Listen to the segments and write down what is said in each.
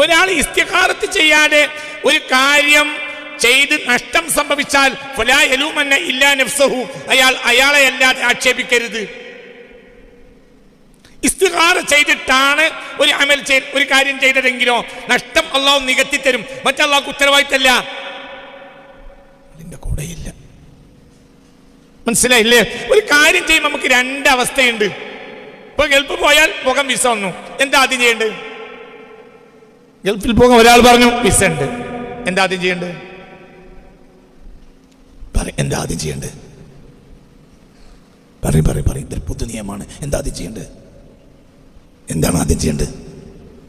ഒരാൾ ഇസ്തിഹാറത്ത് ചെയ്യാതെ ഒരു കാര്യം ചെയ്ത് നഷ്ടം സംഭവിച്ചാൽ ഇല്ലാ നഫ്സഹു അയാൾ അയാളെ അല്ലാതെ ആക്ഷേപിക്കരുത്. ഇസ്തിഹാറ ചെയ്തിട്ടാണ് ഒരു അമൽ ചെയ് ഒരു കാര്യം ചെയ്തതെങ്കിലോ നഷ്ടം അള്ളാഹു നികത്തി തരും മറ്റല്ലാഹു ഉത്തരവാദിത്തല്ല. കൂടെയില്ല. മനസ്സിലായില്ലേ? ഒരു കാര്യം ചെയ്യുമ്പോൾ നമുക്ക് രണ്ട് അവസ്ഥയുണ്ട്. ഗൾഫ് പോയാൽ മുഖം വിസ വന്നു. എന്താ ആദ്യം ചെയ്യേണ്ടത്? ഗൾഫിൽ പോകാൻ ഒരാൾ പറഞ്ഞു വിസ ഉണ്ട്. എന്താ ആദ്യം ചെയ്യേണ്ടത്? പറ എന്താ ആദ്യം ചെയ്യേണ്ടത്? പറയും പറയും പറയും. ഇതൊരു പുതു നിയമമാണ്. എന്താ ആദ്യം ചെയ്യേണ്ടത്? എന്താണ് ആദ്യം ചെയ്യേണ്ടത്?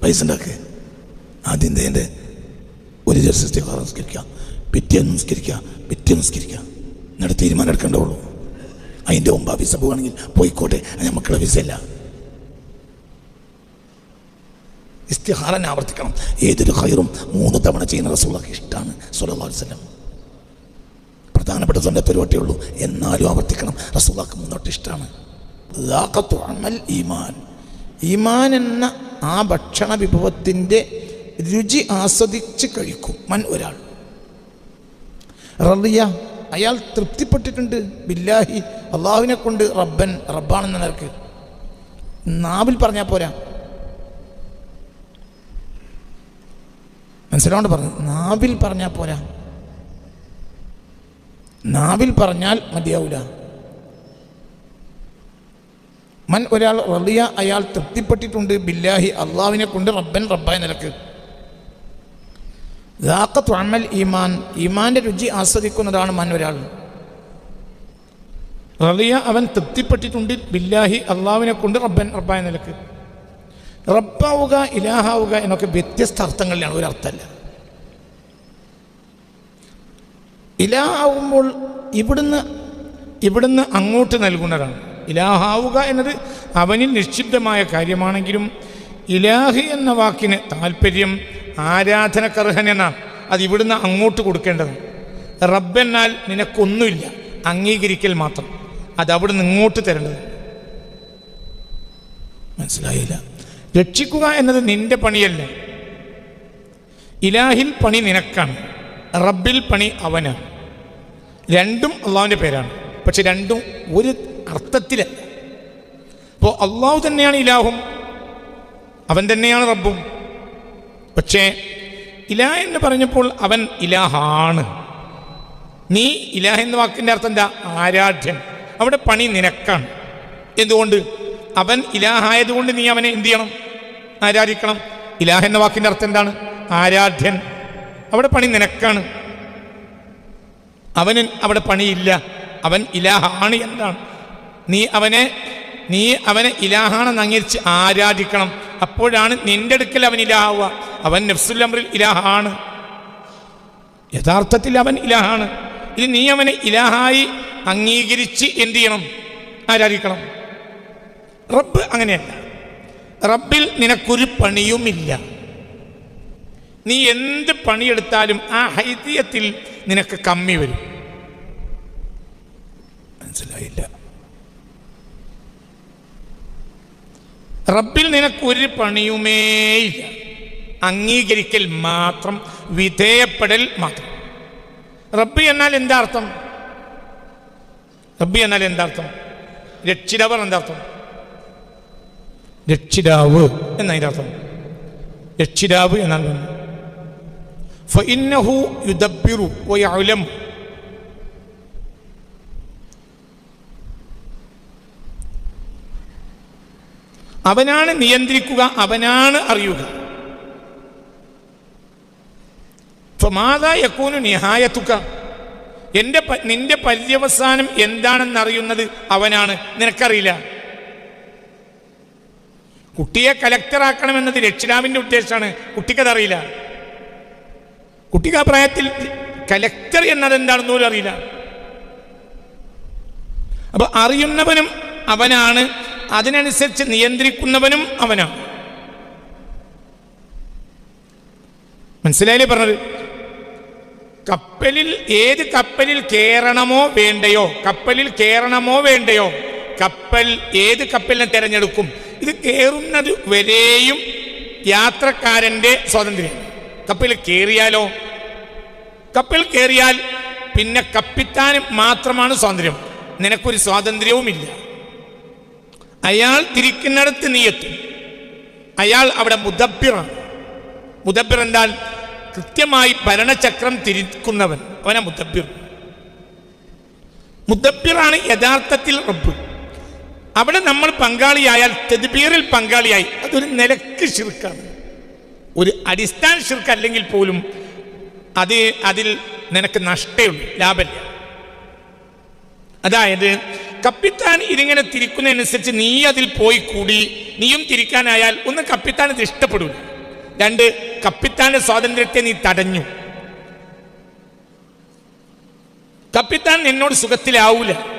പൈസ ഉണ്ടാക്കുക ആദ്യം ചെയ്യേണ്ടത്? ഒരു ജർസിസ്റ്റേ നിസ്കരിക്കുക പിറ്റേ നിസ്കരിക്കുക പിറ്റേ നിസ്കരിക്കുക എന്നിട്ട് തീരുമാനം എടുക്കേണ്ടതുള്ളൂ അതിന്റെ മുമ്പ് ആ വിസ പോവുകയാണെങ്കിൽ പോയിക്കോട്ടെ. അത് നമുക്കുള്ള വിസ അല്ല ഇസ്തിഹാറൻ ആവർത്തിക്കണം. ഏതൊരു ഹൈറും മൂന്ന് തവണ ചെയ്യുന്ന റസൂളൊക്കെ ഇഷ്ടമാണ് സുലഭ വസ്ലം പ്രധാനപ്പെട്ട സ്വന്തം പരിപാടിയേ ഉള്ളൂ. എന്നാലും ആവർത്തിക്കണം. റസൂള്ളക്ക് മുന്നോട്ട് ഇഷ്ടമാണ് ഈമാൻ. ഈമാൻ എന്ന ആ ഭക്ഷണ വിഭവത്തിന്റെ രുചി ആസ്വദിച്ച് കഴിക്കും മൻ ഒരാൾ. റളിയ അയാൾ തൃപ്തിപ്പെട്ടിട്ടുണ്ട്. ബില്ലാഹി അള്ളാഹുവിനെ കൊണ്ട് റബ്ബൻ റബ്ബാണെന്ന നിലയ്ക്ക്. നാവിൽ പറഞ്ഞാൽ പോരാ. മനസ്സിലാണ്ട് പറഞ്ഞു. നാവിൽ പറഞ്ഞാൽ പോരാ. നാവിൽ പറഞ്ഞാൽ മതിയാവൂല. മൻ ഒരാൾ റളിയ അയാൾ തൃപ്തിപ്പെട്ടിട്ടുണ്ട് ബില്ലാഹി അള്ളാവിനെ കൊണ്ട് റബ്ബൻ റബ്ബായ നിലയ്ക്ക്. ദാഖത്തു അമൽ ഈമാൻ ഈമാന്റെ രുചി ആസ്വദിക്കുന്നതാണ് മൻ ഒരാൾ. റളിയ അവൻ തൃപ്തിപ്പെട്ടിട്ടുണ്ട് ബില്ലാഹി അള്ളാവിനെ കൊണ്ട് റബ്ബൻ റബ്ബായ നിലയ്ക്ക്. റബ്ബാവുക ഇലാഹാവുക എന്നൊക്കെ വ്യത്യസ്ത അർത്ഥങ്ങളിലാണ് ഒരു ഇലാഹാവുമ്പോൾ ഇവിടുന്ന് ഇവിടുന്ന് അങ്ങോട്ട് നൽകുന്നതാണ്. ഇലാഹാവുക എന്നത് അവനിൽ നിക്ഷിപ്തമായ കാര്യമാണെങ്കിലും ഇലാഹി എന്ന വാക്കിന് താല്പര്യം ആരാധനക്കർഹൻ എന്നാണ് അത് ഇവിടുന്ന് അങ്ങോട്ട് കൊടുക്കേണ്ടത് റബ്ബെന്നാൽ നിനക്കൊന്നുമില്ല അംഗീകരിക്കൽ മാത്രം. അത് അവിടുന്ന് ഇങ്ങോട്ട് തരേണ്ടത് മനസ്സിലായില്ല? രക്ഷിക്കുക എന്നത് നിന്റെ പണിയല്ല? ഇലാഹിൽ പണി നിനക്കാണ് റബ്ബിൽ പണി അവനാണ്. രണ്ടും അള്ളാഹുവിന്റെ പേരാണ്. പക്ഷെ രണ്ടും ഒരു അർത്ഥത്തിലല്ല. അപ്പോൾ അള്ളാഹു തന്നെയാണ് ഇലാഹും അവൻ തന്നെയാണ് റബ്ബും. പക്ഷേ ഇലാ എന്ന് പറഞ്ഞപ്പോൾ അവൻ ഇലാഹാണ്. നീ ഇലാഹ എന്ന വാക്കിന്റെ അർത്ഥം എന്താ? ആരാധ്യൻ. അവിടെ പണി നിനക്കാണ്. എന്തുകൊണ്ട്? അവൻ ഇലാഹായതുകൊണ്ട് നീ അവനെ എന്ത് ചെയ്യണം? ആരാധിക്കണം? ഇലാഹ എന്ന വാക്കിന്റെ അർത്ഥം എന്താണ്? ആരാധ്യൻ. അവിടെ പണി നിനക്കാണ്. അവന് അവിടെ പണിയില്ല. അവൻ ഇലാഹാണ് എന്താണ്? നീ അവനെ നീ അവനെ ഇലാഹാണെന്ന് അംഗീകരിച്ച് ആരാധിക്കണം. അപ്പോഴാണ് നിന്റെ അടുക്കൽ അവൻ ഇലാഹാവുക അവൻ നഫ്സുൽ അമ്രിൽ ഇലാഹാണ്. യഥാർത്ഥത്തിൽ അവൻ ഇലാഹാണ്. ഇനി നീ അവനെ ഇലാഹായി അംഗീകരിച്ച് എന്ത് ചെയ്യണം? ആരാധിക്കണം. റബ്ബ് അങ്ങനെയല്ല. റബ്ബിൽ നിനക്കൊരു പണിയുമില്ല. നീ എന്ത് പണിയെടുത്താലും ആ ഹൈദ്യത്തിൽ നിനക്ക് കമ്മി വരും. മനസ്സിലായില്ല. റബ്ബിൽ നിനക്കൊരു പണിയുമേയില്ല അംഗീകരിക്കൽ മാത്രം വിധേയപ്പെടൽ മാത്രം. റബ്ബ് എന്നാൽ എന്താർത്ഥം റബ്ബി എന്നാൽ എന്താർത്ഥം രക്ഷിതവർ എന്താർത്ഥം രക്ഷിതാവ് എന്നതിന്റെ അർത്ഥം രക്ഷിതാവ് എന്നാൽ ഫഇന്നഹു യുദബ്ബിറു വയഅലം. അവനാണ് നിയന്ത്രിക്കുക അവനാണ് അറിയുക. മാതാ യക്കൂനു നിഹായത്തുക എന്റെ പ- നിന്റെ പര്യവസാനം എന്താണെന്നറിയുന്നത് അവനാണ്. നിനക്കറിയില്ല. കുട്ടിയെ കലക്ടറാക്കണമെന്നത് രക്ഷിതാവിന്റെ ഉദ്ദേശമാണ്. കുട്ടിക്കതറിയില്ല. കുട്ടിക്ക് ആ പ്രായത്തിൽ കലക്ടർ എന്നത് എന്താണെന്ന് പോലും അറിയില്ല. അപ്പൊ അറിയുന്നവനും അവനാണ്. അതിനനുസരിച്ച് നിയന്ത്രിക്കുന്നവനും അവനാണ്. മനസ്സിലായില്ലേ പറഞ്ഞത്? കപ്പലിൽ ഏത് കപ്പലിൽ കയറണമോ വേണ്ടയോ? കപ്പലിൽ കയറണമോ വേണ്ടയോ? കപ്പൽ ഏത് കപ്പലിനെ തിരഞ്ഞെടുക്കും? ഇത് കയറുന്നത് വരെയും യാത്രക്കാരന്റെ സ്വാതന്ത്ര്യം കപ്പിൽ കയറിയാലോ കപ്പിൽ കയറിയാൽ പിന്നെ കപ്പിത്താന് മാത്രമാണ് സ്വാതന്ത്ര്യം. നിനക്കൊരു സ്വാതന്ത്ര്യവുമില്ല. അയാൾ തിരിക്കുന്നിടത്ത് നീ എത്തും. അയാൾ അവിടെ മുദബിറാണ് മുദബിർ എന്നാൽ കൃത്യമായി ഭരണചക്രം തിരിക്കുന്നവൻ. അവനാ മുദബിർ മുദബിറാണ് യഥാർത്ഥത്തിൽ റബ്ബ്. അവിടെ നമ്മൾ പങ്കാളിയായാൽ തെദ്ബീറിൽ പങ്കാളിയായി. അതൊരു നിലയ്ക്ക് ശിർക്കാണ്. ഒരു അടിസ്ഥാന ശിർക്ക് അല്ലെങ്കിൽ പോലും അത് അതിൽ നിനക്ക് നഷ്ടമുണ്ട് ലാഭമില്ല. അതായത് കപ്പിത്താൻ ഇതിങ്ങനെ തിരിക്കുന്നതനുസരിച്ച് നീ അതിൽ പോയി കൂടി നീയും തിരിക്കാനായാൽ ഒന്ന് കപ്പിത്താൻ ഇത് ഇഷ്ടപ്പെടില്ല രണ്ട് കപ്പിത്താന്റെ സ്വാതന്ത്ര്യത്തെ നീ തടഞ്ഞു. കപ്പിത്താൻ നിന്നോട് സുഖത്തിലാവൂല.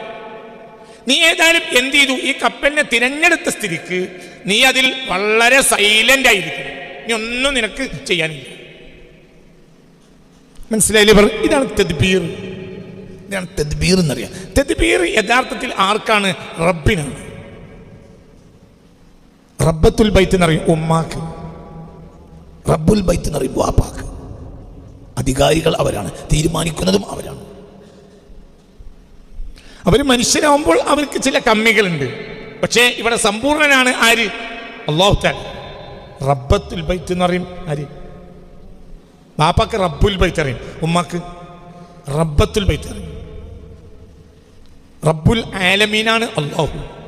നീ ഏതായാലും എന്ത് ചെയ്തു? ഈ കപ്പലിനെ തിരഞ്ഞെടുത്ത സ്ഥിതിക്ക് നീ അതിൽ വളരെ സൈലന്റ് ആയിരിക്കും. നീ ഒന്നും നിനക്ക് ചെയ്യാനില്ല. മനസ്സിലായില്ലേ പറ ഇതാണ് തെദ്ബീർ. ഇതാണ് തെദ്ബീർ എന്നറിയാം. തെദ്ബീർ യഥാർത്ഥത്തിൽ ആർക്കാണ്? റബ്ബിനാണ്. റബ്ബത്തുൽ ബൈത്ത് എന്നറിയും ഉമ്മാക്ക്. റബ്ബുൽ ബൈത്ത് എന്നറിയും വാപ്പാക്ക്. അധികാരികൾ അവരാണ്. തീരുമാനിക്കുന്നതും അവരാണ്. അവർ മനുഷ്യരാകുമ്പോൾ അവർക്ക് ചില കമ്മികളുണ്ട്. പക്ഷേ ഇവിടെ സമ്പൂർണനാണ് ആര്? അള്ളാഹു റബ്ബത്തുൽ ബൈത്ത് എന്ന് പറയും ആര്? ബാപ്പാക്ക് റബ്ബുൽ ബൈത്ത് അറിയും. ഉമ്മാക്ക് റബ്ബത്തുൽ ബൈത്ത് അറിയും. റബ്ബുൽ ആലമീനാണ് അള്ളാഹു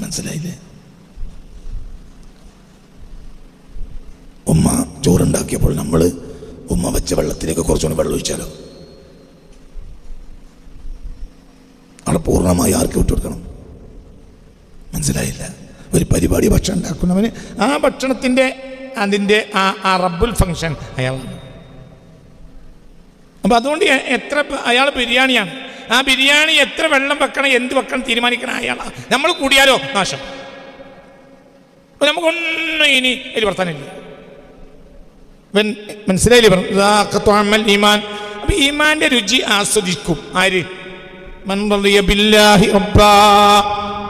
മനസ്സിലായില്ലേ? ഉമ്മ ചോറുണ്ടാക്കിയപ്പോൾ നമ്മൾ ഉമ്മ വെച്ച വെള്ളത്തിലേക്ക് കുറച്ചുകൂടി വെള്ളം ഒഴിച്ചാലോ? അവിടെ പൂർണമായി ആർക്ക് വിട്ടുകൊടുക്കണം മനസ്സിലായില്ല. ഒരു പരിപാടി ഭക്ഷണം ഉണ്ടാക്കുന്നവന് ആ ഭക്ഷണത്തിന്റെ അതിന്റെ ആ ആ റബ്ബുൽ ഫങ്ഷൻ അയാളാണ്. അപ്പം അതുകൊണ്ട് എത്ര അയാൾ ബിരിയാണിയാണ്. ആ ബിരിയാണി എത്ര വെള്ളം വെക്കണം എന്ത് വെക്കണം തീരുമാനിക്കണം അയാളാണ് നമ്മൾ കൂടിയാലോ നാശം? നമുക്കൊന്നും ഇനി അതിൽ വർത്താനില്ല ഇവൻ മനസ്സിലായില്ലേ പറഞ്ഞു? ഈമാൻ. ഈമാന്റെ രുചി ആസ്വദിക്കും. ആര്?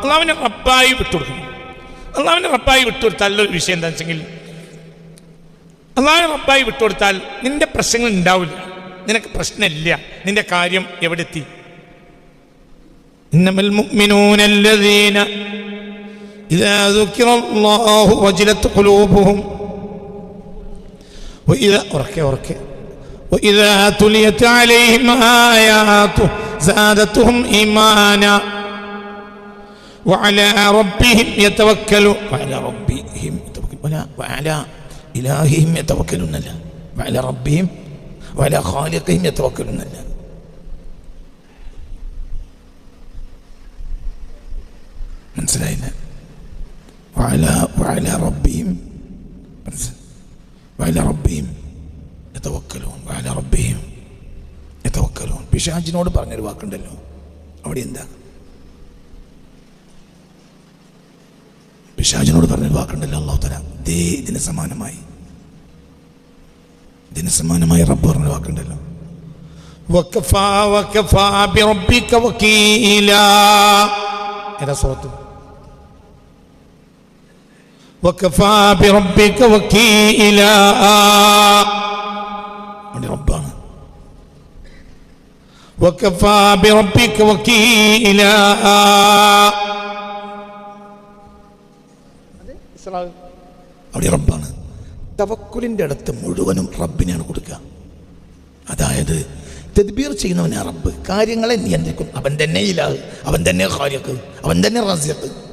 അള്ളാവിനെ റപ്പായി വിട്ടുകൊടുക്കും അള്ളാവിനെ റപ്പായി വിട്ടുകൊടുത്താൽ ഒരു വിഷയം എന്താ വെച്ചെങ്കിൽ അള്ളാവിനെ റപ്പായി വിട്ടുകൊടുത്താൽ നിന്റെ പ്രശ്നങ്ങൾ ഉണ്ടാവില്ല. നിനക്ക് പ്രശ്നമില്ല. നിന്റെ കാര്യം എവിടെ എത്തി ഇദാ ഖുലൂബുഹും وإذا أركي أركي وإذا تليت عليهم آياته زادتهم إيمانا وعلى ربهم يتوكلون وعلى ربهم يتوكلون ولا وعلى إلههم يتوكلون لا وعلى ربهم وعلى خالقهم يتوكلون لا മനസ്സിലായില്ല وعلى وعلى ربهم വല റബ്ബിയും എത്തവക്കലവും വല റബ്ബിയും എത്തവക്കലവും പിശാജിനോട് പറഞ്ഞൊരു വാക്കുണ്ടല്ലോ. അവിടെ എന്താ? പിശാജിനോട് പറഞ്ഞൊരു വാക്കുണ്ടല്ലോ അള്ളാഹു തല ദേ ഇതിന് സമാനമായി ഇതിന് സമാനമായി റബ്ബ് പറഞ്ഞ വാക്കുണ്ടല്ലോ ഏതാ സൂറത്ത്? റബ്ബാണ്. അവിടെ റബ്ബാണ്. തവക്കുലിന്റെ അടുത്ത് മുഴുവനും റബ്ബിനെയാണ് കൊടുക്കുക. അതായത് തദ്ബീർ ചെയ്യുന്നവനാണ് റബ്ബ്. കാര്യങ്ങളെ നിയന്ത്രിക്കും. അവൻ തന്നെ ഇലാഹ് അവൻ തന്നെ ഖാലിഖ് അവൻ തന്നെ റസിഖ്.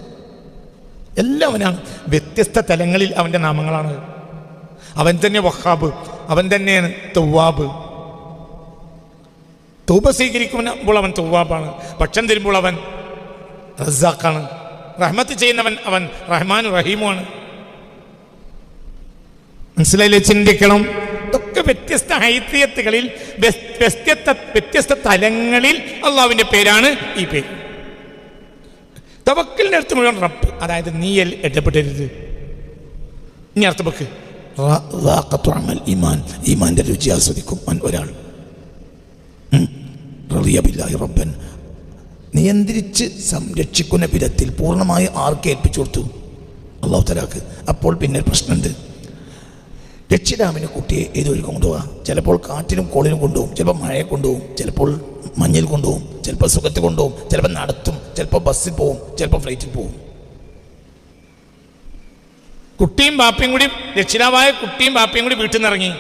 എല്ലാം അവനാണ് വ്യത്യസ്ത തലങ്ങളിൽ അവന്റെ നാമങ്ങളാണ്. അവൻ തന്നെ വഹാബ് അവൻ തന്നെയാണ് തൗവാബ്. തൗബ സ്വീകരിക്കുമ്പോൾ അവൻ തൗവാബാണ്. ഭക്ഷണം തരുമ്പോൾ അവൻ റസാഖാണ്. റഹ്മത്ത് ചെയ്യുന്നവൻ അവൻ റഹ്മാൻ റഹീമുമാണ്. മനസ്സിലായില്ലേ? ചിന്തിക്കണം. ഇതൊക്കെ വ്യത്യസ്ത ഹൈത്രിയത്തുകളിൽ വ്യത്യസ്ത വ്യത്യസ്ത തലങ്ങളിൽ അള്ളാവിന്റെ പേരാണ് ഈ പേര്. തവക്കലിന്റെ അടുത്ത് മുഴുവൻ റബ്ബ്. അതായത് നീയൽ ഇടപെടരുത് ഇനി അർത്ഥം വെക്ക്. റ- റാഖത്തു ഈമാൻ. ഈമാന്റെ രുചി ആസ്വദിക്കും ഒരാൾ. റബ്ബൻ. നിയന്ത്രിച്ച് സംരക്ഷിക്കുന്ന വിധത്തിൽ പൂർണമായി ആർക്ക് ഏൽപ്പിച്ചു കൊടുത്തു? അള്ളാഹു തലാക്ക് അപ്പോൾ പിന്നെ പ്രശ്നമുണ്ട്. രക്ഷിതാവിന് കുട്ടിയെ ഏതൊരു കൊണ്ടുപോകാം ചിലപ്പോൾ കാറ്റിനും കോളിനും കൊണ്ടുപോകും ചിലപ്പോൾ മഴയെ കൊണ്ടുപോകും ചിലപ്പോൾ മഞ്ഞിൽ കൊണ്ടുപോകും ചിലപ്പോൾ സുഖത്ത് കൊണ്ടുപോകും ചിലപ്പോൾ നടത്തും. ചിലപ്പോൾ ബസ്സിൽ പോകും ചിലപ്പോൾ ഫ്ലൈറ്റിൽ പോകും കുട്ടിയും ബാപ്പയും കൂടി രക്ഷിതാവായ കുട്ടിയും ബാപ്പയും കൂടി വീട്ടിൽ നിന്ന് ഇറങ്ങി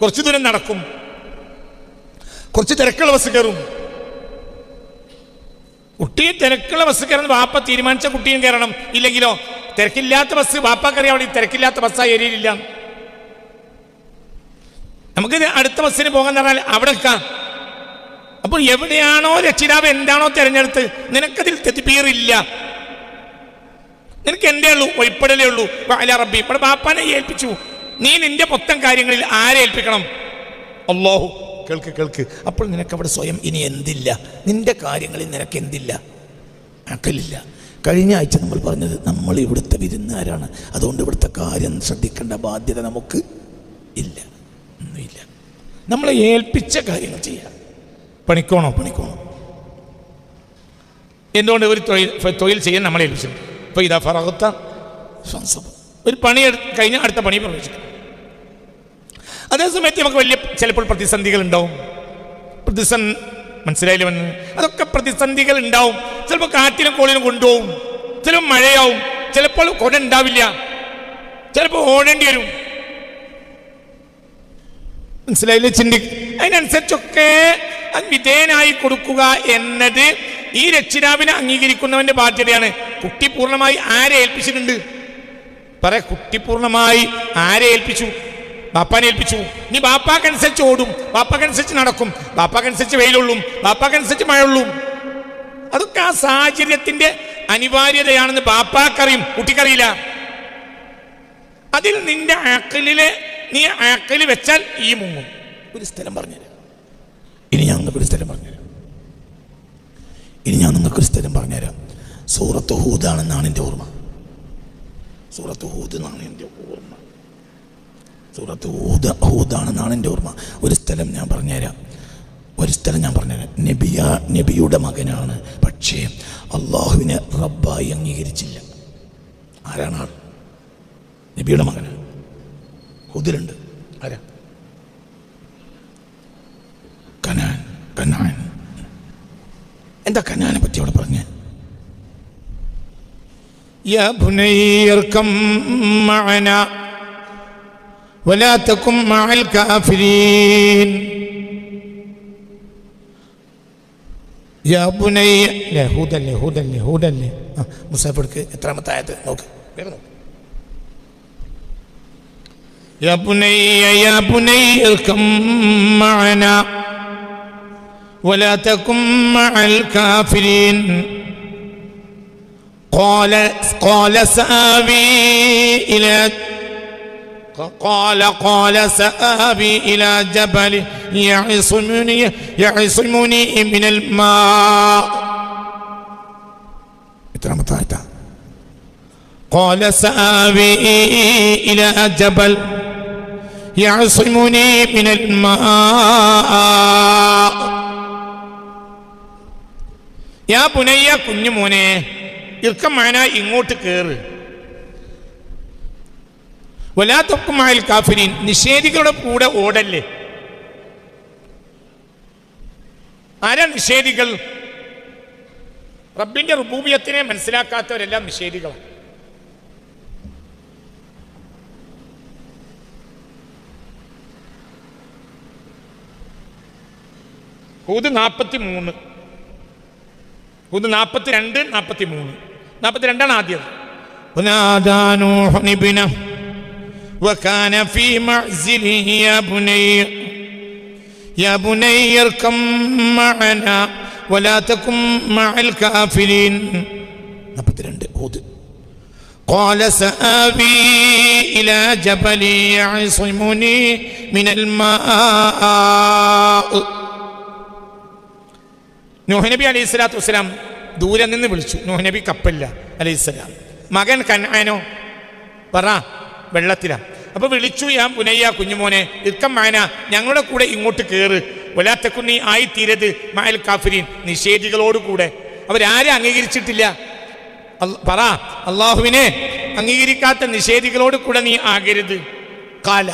കുറച്ചു ദൂരം നടക്കും. കുറച്ച് തിരക്കുള്ള ബസ് കയറും. കുട്ടിയെ തിരക്കുള്ള ബസ് കയറുന്ന ബാപ്പ തീരുമാനിച്ച കുട്ടിയും കയറണം. ഇല്ലെങ്കിലോ തിരക്കില്ലാത്ത ബസ് ബാപ്പാക്കറിയാം അവിടെ തിരക്കില്ലാത്ത ബസ് ആ ഏരിയയിലില്ല. നമുക്ക് അടുത്ത ബസ്സിന് പോകാൻ പറഞ്ഞാൽ അവിടെ നിൽക്കാം. അപ്പോൾ എവിടെയാണോ രക്ഷിതാവ് എന്താണോ തിരഞ്ഞെടുത്ത് നിനക്കതിൽ തെറ്റിപ്പീറില്ല നിനക്ക് എന്തേ ഉള്ളൂ? ഒയ്പടലേ ഉള്ളൂ. അല്ല റബ്ബി. ഇവിടെ ബാപ്പാനെ ഏൽപ്പിച്ചു. നീ നിന്റെ മൊത്തം കാര്യങ്ങളിൽ ആരെ ഏൽപ്പിക്കണം? അല്ലാഹു. കേൾക്ക് കേൾക്ക്. അപ്പോൾ നിനക്ക് അവിടെ സ്വയം ഇനി എന്തില്ല? നിന്റെ കാര്യങ്ങളിൽ നിനക്ക് എന്തില്ല? അക്കലില്ല കഴിഞ്ഞ ആഴ്ച നമ്മൾ പറഞ്ഞത് നമ്മൾ ഇവിടുത്തെ വിരുന്നുകാരാണ്. അതുകൊണ്ട് ഇവിടുത്തെ കാര്യം ശ്രദ്ധിക്കേണ്ട ബാധ്യത നമുക്ക് ഇല്ല. ഒന്നുമില്ല. നമ്മളെ ഏൽപ്പിച്ച കാര്യങ്ങൾ ചെയ്യാം. പണിക്കോണോ? പണിക്കോണോ. എന്തുകൊണ്ട് ഒരു തൊഴിൽ തൊഴിൽ ചെയ്യാൻ നമ്മളെ ഏൽപ്പിച്ചു? ഇപ്പോൾ ഇതാ ഫറഹത്ത. ഒരു പണി കഴിഞ്ഞാൽ അടുത്ത പണി പ്രവേശിക്കും. അതേസമയത്ത് നമുക്ക് വലിയ ചിലപ്പോൾ പ്രതിസന്ധികൾ ഉണ്ടാവും. പ്രതിസന്ധി മനസ്സിലായില്ലേ അതൊക്കെ പ്രതിസന്ധികൾ ഉണ്ടാവും. ചിലപ്പോൾ കാറ്റിനും കോളിനും കൊണ്ടുപോകും ചിലപ്പോൾ മഴയാവും. ചിലപ്പോൾ കൊട ഉണ്ടാവില്ല. ചിലപ്പോൾ ഓടേണ്ടി വരും. മനസ്സിലായില്ലേ ചിന്തി അതിനനുസരിച്ചൊക്കെ അത് വിധേയനായി കൊടുക്കുക എന്നത് ഈ രക്ഷിതാവിനെ അംഗീകരിക്കുന്നവന്റെ ബാധ്യതയാണ്. കുട്ടി പൂർണമായി ആരെ ഏൽപ്പിച്ചിട്ടുണ്ട്? പറ കുട്ടി പൂർണമായി ആരെ ഏൽപ്പിച്ചു? ബാപ്പാനെ ഏൽപ്പിച്ചു. നീ ബാപ്പാക്കനുസരിച്ച് ഓടും. ബാപ്പാക്കനുസരിച്ച് നടക്കും. ബാപ്പാക്കനുസരിച്ച് വെയിലുള്ളും. ബാപ്പാക്കനുസരിച്ച് മഴയുള്ളും. അതൊക്കെ ആ സാഹചര്യത്തിന്റെ അനിവാര്യതയാണെന്ന് ബാപ്പാക്കറിയും. കുട്ടിക്കറിയില്ല. അതിൽ നിന്റെ ആക്കലിലെ നീ ആക്കൽ വെച്ചാൽ ഈ മുങ്ങും. ഒരു സ്ഥലം പറഞ്ഞു ഇനി ഞാൻ ഒരു സ്ഥലം പറഞ്ഞുതരാം ഇനി ഞാൻ നിങ്ങൾക്കൊരു സ്ഥലം പറഞ്ഞുതരാം സൂറത്ത് ഹൂദാണെന്നാണ് എന്റെ ഓർമ്മ. സൂറത്ത് ഹൂദ് എന്നാണ് എന്റെ ഓർമ്മ. സൂറത്ത് ഹൂദ ഹൂദാണെന്നാണ് എന്റെ ഓർമ്മ. ഒരു സ്ഥലം ഞാൻ പറഞ്ഞുതരാം. ഒരു സ്ഥലം ഞാൻ പറഞ്ഞുതരാം. നബിയ നബിയുടെ മകനാണ്. പക്ഷേ അള്ളാഹുവിനെ റബ്ബായി അംഗീകരിച്ചില്ല. ആരാണ് ആൾ? നബിയുടെ മകൻ ഹുദിലുണ്ട്. ആരാ? Canaan Canaan. എന്താ കനാനെ പറ്റി അവിടെ പറഞ്ഞേ? يا بني اركم معنا ولا تكن مع الكافرين يا بني لا هودا لي هودا لي هودا لي മുസാഫിർക്ക് എത്രാമത്തെ ആയത് നോക്ക് വേഗം നോക്ക് يا بني يا بني اركم معنا ولا تكن مع الكافرين قال قال سآبي إلى قال قال سآبي إلى جبل يعصمني يعصمني من الماء. قال سآبي إلى جبل يعصمني من الماء. يا بني كن مني ഇർക്കമാന ഇങ്ങോട്ട് കയറ് വലാത്തൊക്കുമായൽ കാഫിരീൻ നിഷേധികളുടെ കൂടെ ഓടല്ലേ? ആരാ നിഷേധികൾ? റബ്ബിന്റെ റുബൂബിയത്തിനെ മനസ്സിലാക്കാത്തവരെല്ലാം നിഷേധികളാണ് ഹൂത് നാൽപ്പത്തി മൂന്ന് ഹൂത് നാൽപ്പത്തി രണ്ട് നാൽപ്പത്തി മൂന്ന് നാൽപ്പത്തി രണ്ടാണ് ആദ്യം ونادى نوح ابنه وكان في معزله يا بني يا بني اركم معنا ولا تكن مع الكافرين നാൽപ്പത്തിരണ്ട് ഹൂദ് قال سآوي إلى جبل يعصمني من الماء നൂഹ് നബി അലൈഹി സ്വലാത്തു വസ്സലാം ദൂരെ നിന്ന് വിളിച്ചു. നബി കപ്പലില്ല അലൈഹി സ്വലാം. മകൻ കനാനോ? പറ വെള്ളത്തിലാ. അപ്പൊ വിളിച്ചു ഞാൻ പുനയ്യ കുഞ്ഞുമോനെ ഇക്കം മാന ഞങ്ങളുടെ കൂടെ ഇങ്ങോട്ട് കയറ് വലാത്തക്കുന്നി ആയി തീരത് മായൽ കാഫിരീൻ നിഷേധികളോട് കൂടെ അവരാരെ അംഗീകരിച്ചിട്ടില്ല. പറ അള്ളാഹുവിനെ അംഗീകരിക്കാത്ത നിഷേധികളോട് കൂടെ നീ ആകരുത്. കാല.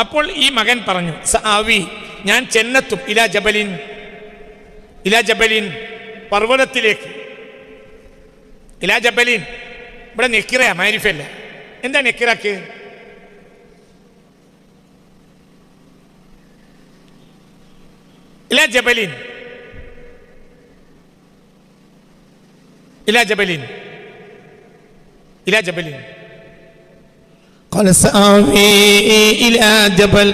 അപ്പോൾ ഈ മകൻ പറഞ്ഞു സാവി ഞാൻ ചെന്നെത്തും ഇലാ ജബലിൻ. ഇലാ ജബലിൻ പർവതത്തിലേക്ക്. ഇലാ ജബലിൻ ഇവിടെ നെക്കിറയാ മാരിഫല്ല എന്താ നെക്കിറാക്ക് ഇലാ ജബലിൻ ഇലാ ജബലിൻ ഇലാ ജബലിൻ قال سآوي إلى جبل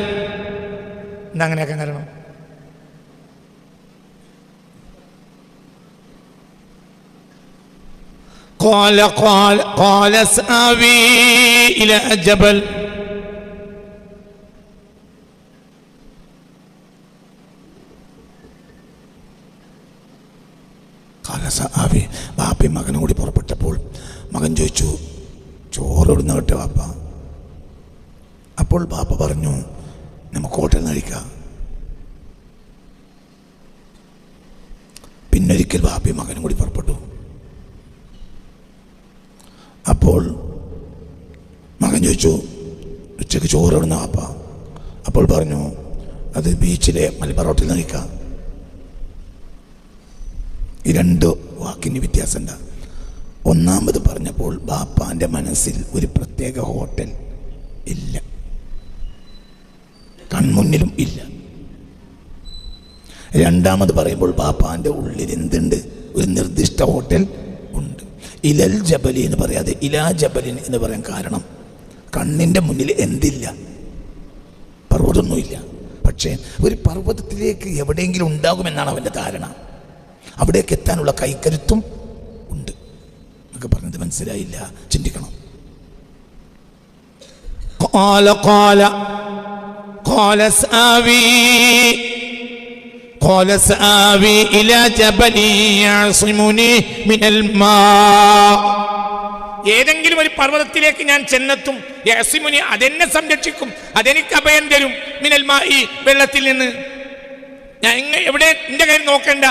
എന്താ അങ്ങനെയൊക്കെ കാരണം قال قال قال سآوي إلى جبل قال سآوي ബാപ്പയും മകനും കൂടി പുറപ്പെട്ടപ്പോൾ മകൻ ചോദിച്ചു ചോറ് ഇടുന്ന കേട്ടോ ബാപ്പ അപ്പോൾ ബാപ്പ പറഞ്ഞു നമുക്ക് ഹോട്ടലിൽ നിന്ന് കഴിക്കാം പിന്നൊരിക്കൽ ബാപ്പയും മകനും കൂടി പുറപ്പെട്ടു ചോദിച്ചു ഉച്ചയ്ക്ക് ചോറ് ഇടുന്ന അപ്പ അപ്പോൾ പറഞ്ഞു അത് ബീച്ചിലെ മലബാറോട്ടിൽ നിന്ന് കഴിക്കാം. ഈ രണ്ട് വാക്കിന് വ്യത്യാസമുണ്ട്. ഒന്നാമത് പറഞ്ഞപ്പോൾ ബാപ്പാന്റെ മനസ്സിൽ ഒരു പ്രത്യേക ഹോട്ടൽ ഇല്ല. കൺമുന്നിലും ഇല്ല. രണ്ടാമത് പറയുമ്പോൾ ബാപ്പാന്റെ ഉള്ളിൽ എന്തുണ്ട്? ഒരു നിർദ്ദിഷ്ട ഹോട്ടൽ ഉണ്ട്. ഇലൽ ജബലി എന്ന് പറയാതെ ഇലാ ജബലിൻ എന്ന് പറയാൻ കാരണം കണ്ണിൻ്റെ മുന്നിൽ എന്തില്ല പർവ്വതമൊന്നുമില്ല പക്ഷേ ഒരു പർവ്വതത്തിലേക്ക് എവിടെയെങ്കിലും ഉണ്ടാകുമെന്നാണ് അവൻ്റെ ധാരണ അവിടേക്ക് എത്താനുള്ള കൈക്കരുത്തും ഉണ്ട് എന്നൊക്കെ പറഞ്ഞത് മനസ്സിലായില്ല ചിന്തിക്കണം قال قال قال سآوي قال سآوي إلى جبل يعصمني من الماء ഏതെങ്കിലും ഒരു പർവതത്തിലേക്ക് ഞാൻ ചെന്നെത്തും യസിമുനി അതെന്നെ സംരക്ഷിക്കും അതെനിക്ക് അഭയം തരും. മിനൽ ഈ വെള്ളത്തിൽ നിന്ന്. ഞാൻ എവിടെ? എന്റെ കാര്യം നോക്കണ്ട.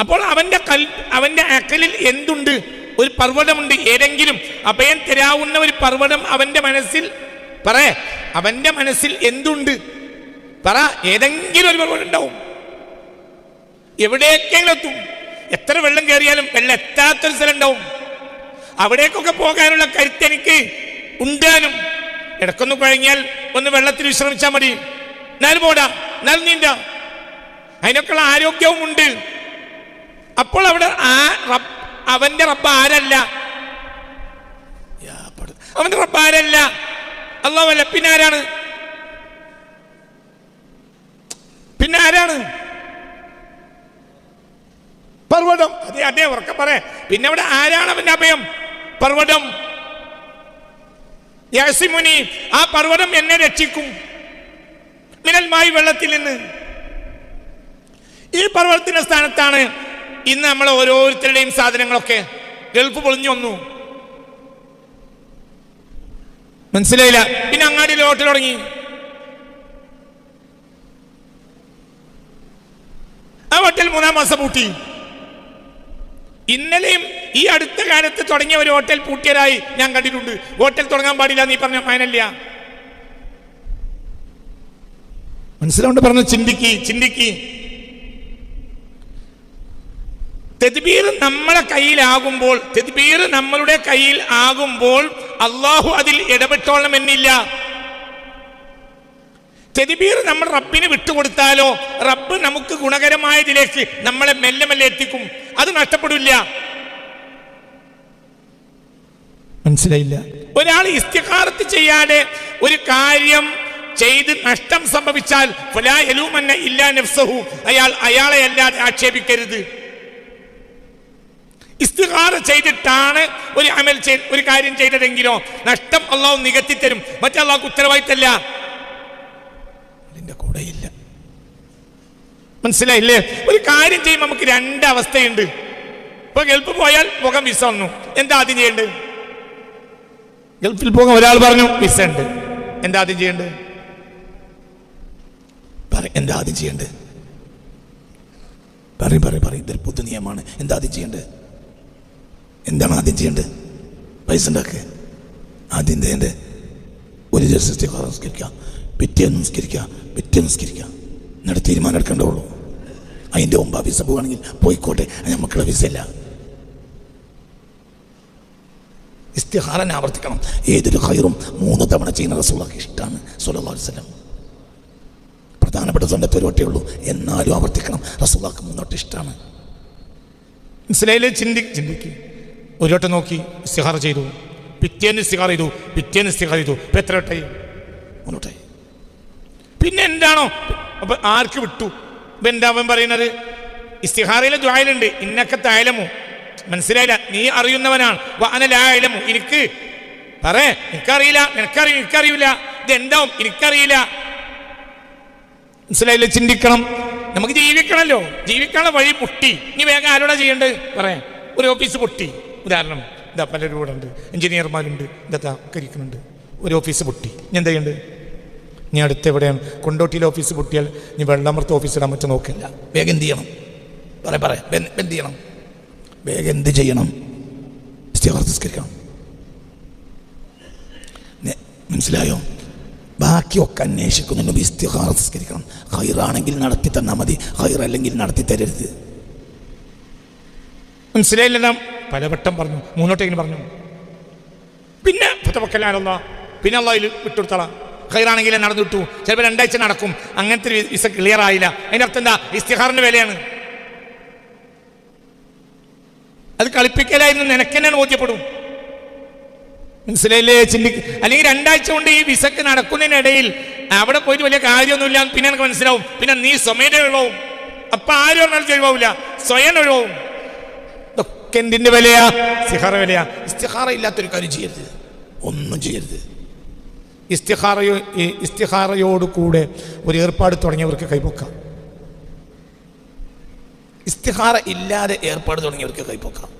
അപ്പോൾ അവന്റെ കൽ അവന്റെ അക്കലിൽ എന്തുണ്ട്? ഒരു പർവതമുണ്ട്. ഏതെങ്കിലും അഭയം തരാവുന്ന ഒരു പർവതം അവന്റെ മനസ്സിൽ പറ അവന്റെ മനസ്സിൽ എന്തുണ്ട്? പറ ഏതെങ്കിലും ഒരു പർവതം ഉണ്ടാവും. എവിടേക്കെങ്കിലും എത്തും. എത്ര വെള്ളം കയറിയാലും വെള്ളം എത്താത്തൊരു സ്ഥലം ഉണ്ടാവും അവിടേക്കൊക്കെ പോകാനുള്ള കരുത്ത് എനിക്ക് ഉണ്ടാനും ഇടക്കൊന്ന് കുഴങ്ങിയാൽ ഒന്ന് വെള്ളത്തിൽ വിശ്രമിച്ചാൽ മതി. എന്നാലും പോടാ എന്നാലും നീന്താ. അതിനൊക്കെയുള്ള ആരോഗ്യവും ഉണ്ട്. അപ്പോൾ അവിടെ ആ റബ് അവന്റെ റബ്ബ് ആരല്ല? അവന്റെ റബ്ബ് ആരല്ല? അള്ളാഹല്ല പിന്നെ ആരാണ്? പിന്നെ ആരാണ്? പർവതം. അതെ അതെ ഉറക്കം പറയാ. പിന്നെ അവിടെ ആരാണ് അവന്റെ അഭയം? പർവതം. യാസിമുനി ആ പർവതം എന്നെ രക്ഷിക്കും. മിനൽമായി വെള്ളത്തിൽ നിന്ന്. ഈ പർവതത്തിന്റെ സ്ഥാനത്താണ് ഇന്ന് നമ്മൾ ഓരോരുത്തരുടെയും സാധനങ്ങളൊക്കെ. ഗൾഫ് പൊളിഞ്ഞു വന്നു. മനസ്സിലായില്ല? പിന്നെ അങ്ങാടി ലോട്ടിൽ തുടങ്ങി. ആ ഹോട്ടൽ മൂന്നാം മാസം പൂട്ടി. ഇന്നലെയും ഈ അടുത്ത കാലത്ത് തുടങ്ങിയ ഒരു ഹോട്ടൽ പൂട്ടിയതായി ഞാൻ കണ്ടിട്ടുണ്ട്. ഹോട്ടൽ തുടങ്ങാൻ പാടില്ല നീ പറഞ്ഞ ഫൈനല്ല മനസ്സിലാവുണ്ട് പറഞ്ഞു ചിന്തിക്ക് ചിന്തിക്ക്. തെദ്ബീർ നമ്മളെ കയ്യിലാകുമ്പോൾ തെദ്ബീർ നമ്മളുടെ കയ്യിൽ ആകുമ്പോൾ അള്ളാഹു അതിൽ ഇടപെട്ടോളം എന്നില്ല തെതിബീർ നമ്മൾ റബ്ബിന് വിട്ടുകൊടുത്താലോ റബ്ബ് നമുക്ക് ഗുണകരമായതിലേക്ക് നമ്മളെ മെല്ലെ മെല്ലെ എത്തിക്കും. അത് നഷ്ടപ്പെടില്ല. മനസ്സിലായില്ല. ഒരാൾ ഇസ്തിഖാറത്ത് ചെയ്യാതെ ഒരു കാര്യം ചെയ്ത് നഷ്ടം സംഭവിച്ചാൽ ഇല്ലാ നഫ്സഹു. അയാൾ അയാളെ അല്ലാതെ ആക്ഷേപിക്കരുത്. ഇസ്തിഹാറ ചെയ്തിട്ടാണ് ഒരു അമൽ ഒരു കാര്യം ചെയ്തതെങ്കിലോ നഷ്ടം അള്ളാഹു നികത്തി തരും മറ്റേ അള്ളാഹു ഉത്തരവാദിത്തല്ല അതിന്റെ കൂടെയില്ല മനസ്സിലായില്ലേ? ഒരു കാര്യം ചെയ്യുമ്പോൾ നമുക്ക് രണ്ട് അവസ്ഥയുണ്ട്. ഇപ്പൊ ഗൾഫ് പോയാൽ മുഖം വിസ വന്നു. എന്താ ആദ്യം ചെയ്യേണ്ടത്? ഗൾഫിൽ പോകാൻ ഒരാൾ പറഞ്ഞു വിസ ഉണ്ട്. എന്താ ആദ്യം ചെയ്യേണ്ടത്? എന്താ ആദ്യം ചെയ്യേണ്ടത്? പറയും പറയും പറയും. ഇതൊരു പുതു നിയമമാണ്. എന്താ ആദ്യം ചെയ്യേണ്ടത്? എന്താണ് ആദ്യം ചെയ്യേണ്ടത്? പൈസ ഉണ്ടാക്കുക. ആദ്യം ചെയ്യേണ്ടത്? ഒരു ദിവസം ഇസ്തിഖാറ നിസ്കരിക്കുക. നമസ്കരിക്കാം നിസ്കരിക്കുക. പിറ്റേ നിസ്കരിക്കുക. എന്നിട്ട് തീരുമാനം എടുക്കേണ്ടതുള്ളൂ. അതിന്റെ മുമ്പ് വിസ പോവുകയാണെങ്കിൽ പോയിക്കോട്ടെ അത് നമുക്കുള്ള വിസ ഇല്ല ഇസ്തിഹാറനെ ആവർത്തിക്കണം. ഏതൊരു ഹൈറും മൂന്ന് തവണ ചെയ്യുന്ന റസൂളൊക്കെ ഇഷ്ടമാണ് സുലല്ലാ വസ്ലം പ്രധാനപ്പെട്ട സ്വന്തത്തെ ഒരു വട്ടേ ഉള്ളൂ. എന്നാലും ആവർത്തിക്കണം. റസൂളാക്ക് മൂന്നോട്ട് ഇഷ്ടമാണ് മനസ്സിലായില്ലേ? ചിന്തി ചിന്തിക്ക്. ഒരു വട്ടം നോക്കി. സിഹാർ ചെയ്തു. പിറ്റേന്ന് ഇസ്തിഹാർ ചെയ്തു. പിറ്റേന്ന് ഇസ്തിഹാർ ചെയ്തു. ഇപ്പം എത്ര വട്ടായി? മുന്നോട്ടായി പിന്നെ എന്താണോ? അപ്പൊ ആർക്ക് വിട്ടു? ഇപ്പൊ എന്താ അവൻ പറയുന്നത്? ഇസ്തിഹാറയിലെ ദ്വായലുണ്ട് ഇന്നൊക്കെ തായലമോ മനസ്സിലായില്ല? നീ അറിയുന്നവനാണ്. വാനലായാലമോ എനിക്ക് പറേ എനിക്കറിയില്ല. നിനക്കറിയും എനിക്കറിയില്ല ഇത് എന്താവും എനിക്കറിയില്ല. മനസ്സിലായില്ല? ചിന്തിക്കണം. നമുക്ക് ജീവിക്കണല്ലോ. ജീവിക്കാനുള്ള വഴി പൊട്ടി. ഇനി വേഗം ആരോടാ ചെയ്യേണ്ടത്? പറയാം ഒരു ഓഫീസ് പൊട്ടി. ഉദാഹരണം. ഇതാ പലരും ഇവിടെ ഉണ്ട്. എഞ്ചിനീയർമാരുണ്ട്. ഇതാ കരിക്കുന്നുണ്ട്. ഒരു ഓഫീസ് പൊട്ടി. ഞാൻ എന്താ ചെയ്യേണ്ടത്? നീ അടുത്ത് എവിടെയാണ് കൊണ്ടോട്ടിയിലെ ഓഫീസ് പൊട്ടിയാൽ നീ വെള്ളമർത്ത ഓഫീസ് ഇടാൻ പറ്റും നോക്കില്ല. വേഗം എന്ത് ചെയ്യണം? പറയാം പറയാം. എന്ത് ചെയ്യണം? വേഗം എന്ത് ചെയ്യണം? നിസ്കരിക്കണം. മനസ്സിലായോ? ബാക്കിയൊക്കെ അന്വേഷിക്കുന്നുണ്ട് ഇസ്തിഹാർ നിസ്കരിക്കണം. ഹൈറാണെങ്കിൽ നടത്തി തന്നാൽ മതി. ഹൈർ അല്ലെങ്കിൽ നടത്തി തരരുത്. മനസ്സിലായില്ല പലവട്ടം പറഞ്ഞു. മൂന്നോട്ടെങ്കിലും പറഞ്ഞു. പിന്നെ പുത്തമക്കല്ലാനല്ല പിന്നെ അള്ളാഹിൽ വിട്ടുകൊടുത്തളാം. ഖൈറാണെങ്കിൽ നടന്നു വിട്ടു ചിലപ്പോൾ രണ്ടാഴ്ച നടക്കും. അങ്ങനത്തെ വിസ ക്ലിയർ ആയില്ല. അതിന്റെ അർത്ഥം എന്താ? ഇസ്തിഹാറിന്റെ വിലയാണ്. അത് കളിപ്പിക്കലായിരുന്നു. നിനക്കെന്നെ ബോധ്യപ്പെടും? മനസ്സിലായില്ലേ? ചിന്തി അല്ലെങ്കിൽ രണ്ടാഴ്ച കൊണ്ട് ഈ വിസക്ക് നടക്കുന്നതിനിടയിൽ അവിടെ പോയിട്ട് വലിയ കാര്യമൊന്നുമില്ല പിന്നെ എനിക്ക് മനസ്സിലാവും. പിന്നെ നീ സ്വമേധ ഒഴിവാവും. അപ്പൊ ആരും പറഞ്ഞാലും ഒഴിവാവില്ല സ്വയം ഒഴിവാവും. ഇതൊക്കെ എന്തിന്റെ വിലയാ? സിഹാറ വിലയാ. ഇസ്തിഹാറ ഇല്ലാത്തൊരു കാര്യം ചെയ്യരുത്. ഒന്നും ചെയ്യരുത്. ഇസ്തിഹാറയോ ഇസ്തിഹാറയോടുകൂടെ ഒരു ഏർപ്പാട് തുടങ്ങിയവർക്ക് കൈപ്പൊക്കാം. ഇസ്തിഹാറ ഇല്ലാതെ ഏർപ്പാട് തുടങ്ങിയവർക്ക് കൈപ്പൊക്കാം.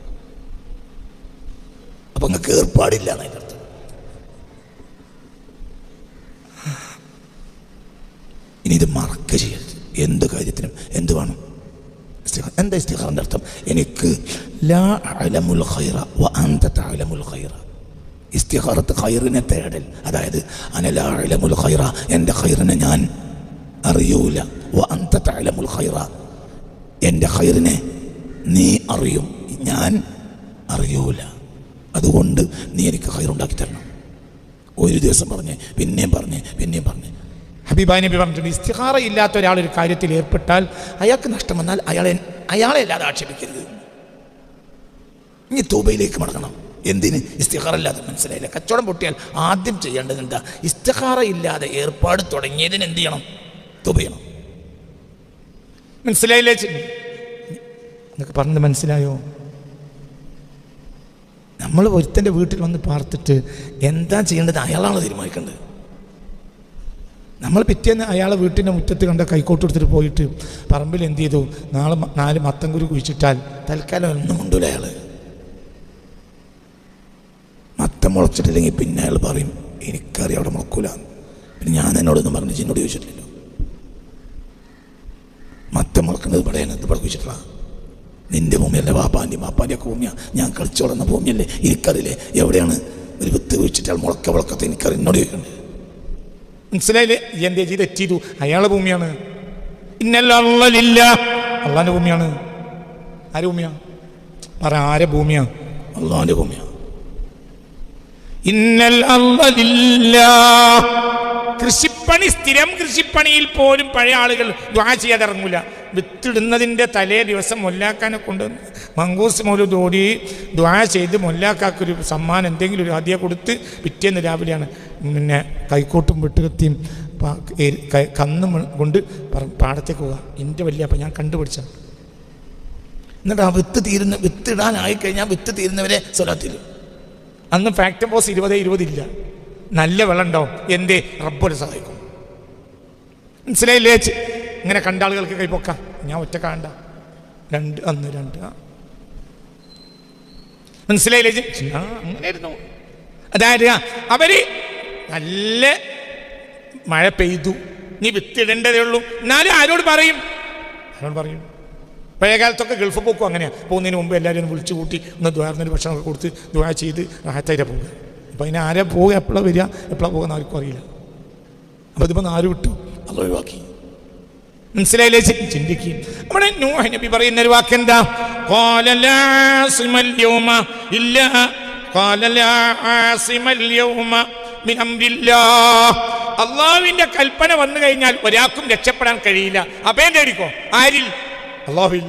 അപ്പൊ നിങ്ങൾക്ക് ഏർപ്പാടില്ല എന്നതിന്റെ ഇനി ഇത് മറക്ക ചെയ്യരുത്. എന്ത് കാര്യത്തിനും എന്ത് വേണം? എന്താ ഇസ്തിഹാറിന്റെ അർത്ഥം? എനിക്ക് ലാ അലമുൽ ഖൈറ വ അന്ത അലമുൽ ഖൈറ. ഇസ്തിഹാറത്ത് ഖൈറിനെ തേടൽ. അതായത് അനലാ അലമുൽ ഖൈറ എന്റെ ഖൈറിനെ ഞാൻ അറിയൂല വ അന്ത തഅലമുൽ ഖൈറ എന്റെ ഖൈറിനെ നീ അറിയും ഞാൻ അറിയൂല അതുകൊണ്ട് നീ എനിക്ക് ഖൈറുണ്ടാക്കി തരണം. ഒരു ദിവസം പറഞ്ഞ് പിന്നെയും പറഞ്ഞ് പിന്നെയും പറഞ്ഞ്. ഹബീബായ് നബി പറഞ്ഞിട്ടുണ്ട് ഇസ്തിഹാറ ഇല്ലാത്ത ഒരാൾ ഒരു കാര്യത്തിൽ ഏർപ്പെട്ടാൽ അയാൾക്ക് നഷ്ടം വന്നാൽ അയാളെ അയാളെ അല്ലാതെ ആക്ഷേപിക്കരുത്. ഇനി തൂബയിലേക്ക് മടങ്ങണം. എന്തിന്? ഇസ്തിഹാറില്ലാതെ മനസ്സിലായില്ല. കച്ചവടം പൊട്ടിയാൽ ആദ്യം ചെയ്യേണ്ടത് എന്താ? ഇസ്തിഹാറ ഇല്ലാതെ ഏർപ്പാട് തുടങ്ങിയതിന് എന്ത് ചെയ്യണം? തുപയണം മനസ്സിലായില്ലേ എന്നൊക്കെ പറഞ്ഞത് മനസ്സിലായോ? നമ്മൾ ഒരുത്തന്റെ വീട്ടിൽ വന്ന് പാർത്തിട്ട് എന്താ ചെയ്യേണ്ടത് അയാളാണ് തീരുമാനിക്കേണ്ടത്. നമ്മൾ പിറ്റേന്ന് അയാളെ വീട്ടിന്റെ മുറ്റത്ത് കണ്ട കൈക്കോട്ട് എടുത്തിട്ട് പോയിട്ട് പറമ്പിൽ എന്ത് ചെയ്തു? നാളെ നാല് മത്തം കുരു കുഴിച്ചിട്ടാൽ തൽക്കാലം ഒന്നും ഉണ്ടല്ല അയാൾ മത്തം മുളച്ചിട്ടില്ലെങ്കിൽ പിന്നെ അയാൾ പറയും എനിക്കറിയാം അവിടെ മുളക്കൂല. പിന്നെ ഞാൻ എന്നോടൊന്നും പറഞ്ഞു ചിന്നോട് ചോദിച്ചിട്ടില്ലല്ലോ. മത്തം മുളക്കുന്നത് ഇത് പഠിപ്പിച്ചിട്ടാ? നിന്റെ ഭൂമിയല്ലേ വാപ്പാന്റെ വാപ്പാന്റെ ഒക്കെ ഭൂമിയാ. ഞാൻ കളിച്ചു വളർന്ന ഭൂമിയല്ലേ എനിക്കറിയില്ലേ? എവിടെയാണ്? ഒരു വിത്ത് കുഴിച്ചിട്ട് അയാൾ മുളക്ക മുളക്കത്തെ എനിക്കറിയാം എന്നോട് ചോദിക്കണ്ടേ. മനസ്സിലായില്ലേ? എന്റെ ജീവിതം ചെയ്ത്? തെറ്റിയതു. അയാളെ ഭൂമിയാണ്. ഇന്നല്ല അള്ളാന്റെ ഭൂമിയാണ്. ആരെ ഭൂമിയാ? പറ ആരെ ഭൂമിയാ? അള്ളാന്റെ ഭൂമിയാ. ഇന്നൽ കൃഷിപ്പണി സ്ഥിരം കൃഷിപ്പണിയിൽ പോലും പഴയ ആളുകൾ ദ്വാ ചെയ്യാതെ ഇറങ്ങൂല വിത്തിടുന്നതിന്റെ തലേ ദിവസം മൊല്ലാക്കാനെ കൊണ്ട് മങ്കൂസ് മൗലൂദ് ഓടി ദ്വാ ചെയ്ത് മൊല്ലാക്കാക്കൊരു സമ്മാനം എന്തെങ്കിലും ഒരു ഹദിയ കൊടുത്ത് പിറ്റേന്ന് രാവിലെയാണ് പിന്നെ കൈക്കോട്ടും വെട്ടുകത്തിയും കന്നും കൊണ്ട് പാടത്തേക്ക് പോവുക. എന്റെ വലിയ അപ്പം ഞാൻ കണ്ടുപിടിച്ച എന്നിട്ട് ആ വിത്ത് തീരുന്ന വിത്തിടാനായി കഴിഞ്ഞാൽ വിത്ത് തീരുന്നവരെ സ്വലാത്തിലും അന്ന് ഫാക്ടർ ബോസ് ഇരുപത് ഇരുപതില്ല. നല്ല വെള്ളം ഉണ്ടാവും എന്തേ? റബ്ബോട് സഹായിക്കും. മനസ്സിലായില്ലേ? ഇങ്ങനെ കണ്ട ആളുകൾക്ക് കൈപ്പൊക്ക ഞാൻ ഒറ്റ കാണണ്ട രണ്ട് അന്ന് രണ്ട്. മനസ്സിലായില്ലേ? അങ്ങനെയായിരുന്നു. അതായത് അവർ നല്ല മഴ പെയ്തു. നീ വിത്തിടേണ്ടതേ ഉള്ളൂ. എന്നാലും ആരോട് പറയും? ആരോട് പറയും? പഴയകാലത്തൊക്കെ ഗൾഫ് പോക്കും അങ്ങനെയാണ് പോകുന്നതിന് മുമ്പ് എല്ലാവരും ഒന്ന് വിളിച്ചു കൂട്ടി ഒന്ന് ദ്വാരന്നൊരു ഭക്ഷണമൊക്കെ കൊടുത്ത് ദ്വാര ചെയ്ത് റാഹത്തായിട്ട് പോകുക അപ്പം അതിന് ആരെ പോകുക എപ്പോഴാണ് വരിക? എപ്പോഴാണ് പോകുന്ന ആർക്കും അറിയില്ല. അപ്പോൾ ഇതിപ്പോൾ ആര് വിട്ടു? അത് ഒഴിവാക്കി. മനസ്സിലായില്ലേ? ചിന്തിക്കും. നമ്മുടെ നൂഹ് നബി പറയുന്ന ഒരു വാക്കെന്താ അള്ളാവിന്റെ കൽപ്പന വന്നു കഴിഞ്ഞാൽ ഒരാൾക്കും രക്ഷപ്പെടാൻ കഴിയില്ല. അഭയം തേടിക്കോ ആരിൽ? അള്ളാഹുവിൽ